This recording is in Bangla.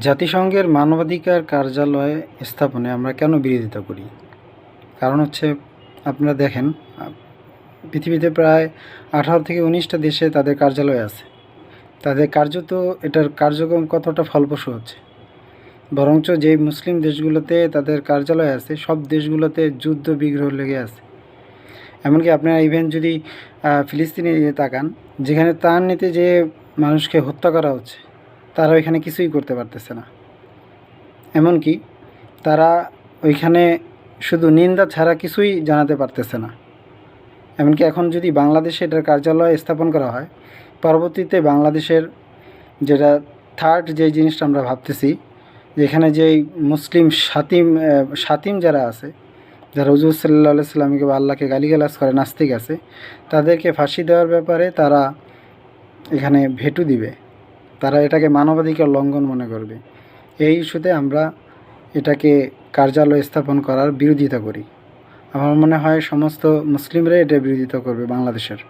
জাতিসংঘের মানবাধিকার কার্যালয় স্থাপনে আমরা কেন বিরোধিতা করি? কারণ হচ্ছে, আপনারা দেখেন, পৃথিবীতে প্রায় আঠারো থেকে উনিশটা দেশে তাদের কার্যালয় আছে। তাদের কার্যত এটার কার্যক্রম কতটা ফলপ্রসূ হচ্ছে? বরঞ্চ যে মুসলিম দেশগুলোতে তাদের কার্যালয় আছে, সব দেশগুলোতে যুদ্ধ বিগ্রহ লেগে আছে। এমনকি আপনারা ইভেন যদি ফিলিস্তিনে তাকান, যেখানে তার নিতে যে মানুষকে হত্যা করা হচ্ছে তারা ওইখানে কিছুই করতে পারতেছে না। এমনকি তারা ওইখানে শুধু নিন্দা ছাড়া কিছুই জানাতে পারতেছে না। এমনকি এখন যদি বাংলাদেশে এটার কার্যালয় স্থাপন করা হয়, পরবর্তীতে বাংলাদেশের যেটা থার্ড যে জিনিসটা আমরা ভাবতেছি, যেখানে যেই মুসলিম সাতিম সাতিম যারা আছে, যারা হুজুর সাল্লাহ সাল্লামকে বা আল্লাহকে গালিগালাজ করে, নাস্তিক আছে, তাদেরকে ফাঁসি দেওয়ার ব্যাপারে তারা এখানে ভেটু দিবে। তারা এটাকে মানবাধিকার লঙ্ঘন মনে করবে। এই ইস্যুতে আমরা এটাকে কার্যালয় স্থাপন করার বিরোধিতা করি। আমার মনে হয় সমস্ত মুসলিমরাই এটা বিরোধিতা করবে বাংলাদেশের।